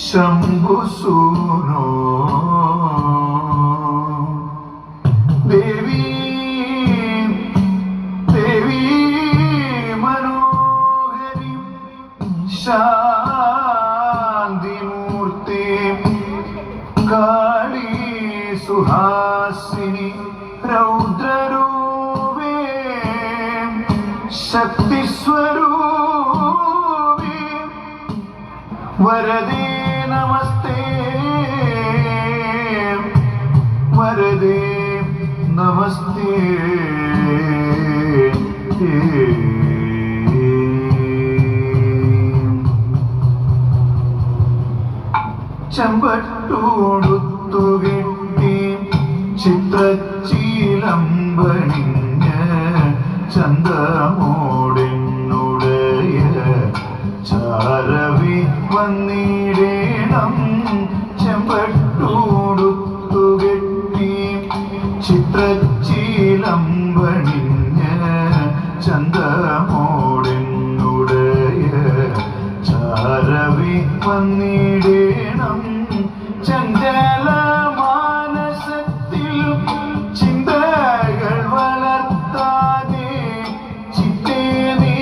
ശംഭുസൂനോ ദേവി ദേവി മനോഹരി ശാന്തിമൂർത്തി കാളി സുഹാസിനി രൗദ്രരൂപേ ശക്തിസ്വരൂപേ വരദേ നമസ്തേ. വരദേ നമസ്തേ. ചെമ്പട്ടൂടുത്തുകെട്ടി ചിത്രച്ചീലമ്പണിഞ്ഞ് ചന്തമോടെന്നുടയ വന്നിടേണം. ചെമ്പട്ടൂടുത്തുകെട്ടി ചിത്രച്ചീലമ്പണിഞ്ഞ് ചന്തമോടെന്നുടയ ചാരവി വന്നിടേണം. ചഞ്ചല മാനസത്തിൽ ചിന്തകൾ വളർത്താതെ ചിത്തേ നീ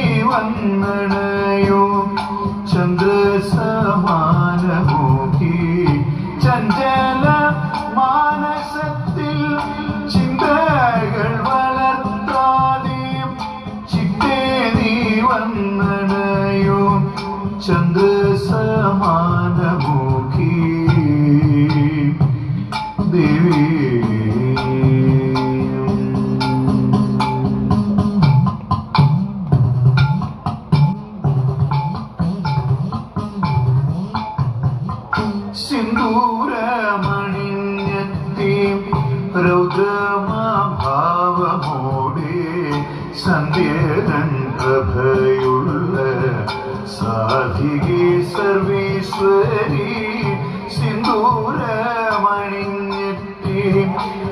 രൗദ്രമാഭാവമോടെ സന്ധ്യരൻ പ്രഭയുള്ള സാധികി സർവീശ്വരി സിന്ദൂരമണിഞ്ഞെത്തി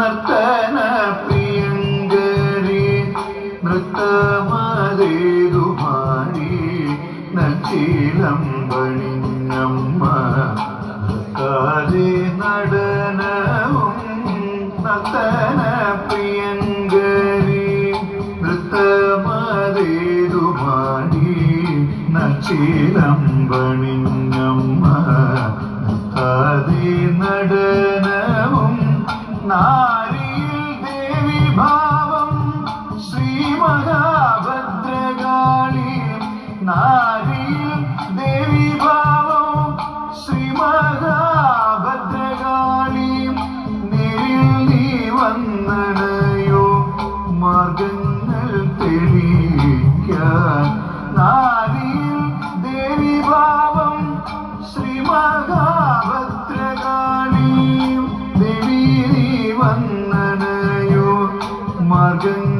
നർത്തന പ്രിയങ്കരി നൃത്തമാതേതു പാടി നച്ചീലം പണിഞ്ഞമ്മ കാലി നടനവും നർത്തന പ്രിയങ്കരി നൃത്തമാതേതു പാടി നച്ചീലം പണിഞ്ഞമ്മ നടനവും നാരിയിൽ ദേവി ഭാവം ശ്രീ മഹാഭദ്രകാളി നാരിയിൽ വന്നണയോ? മാർഗങ്ങൾ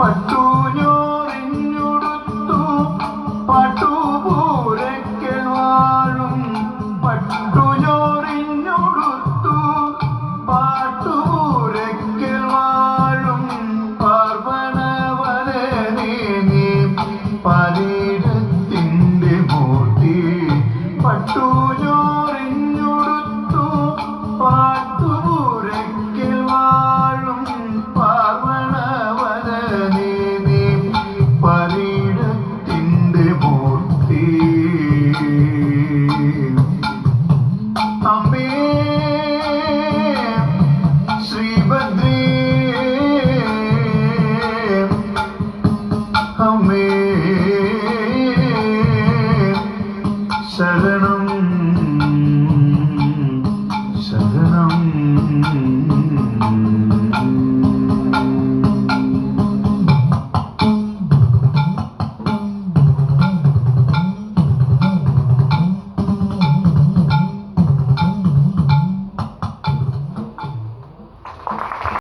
പറ്റൂ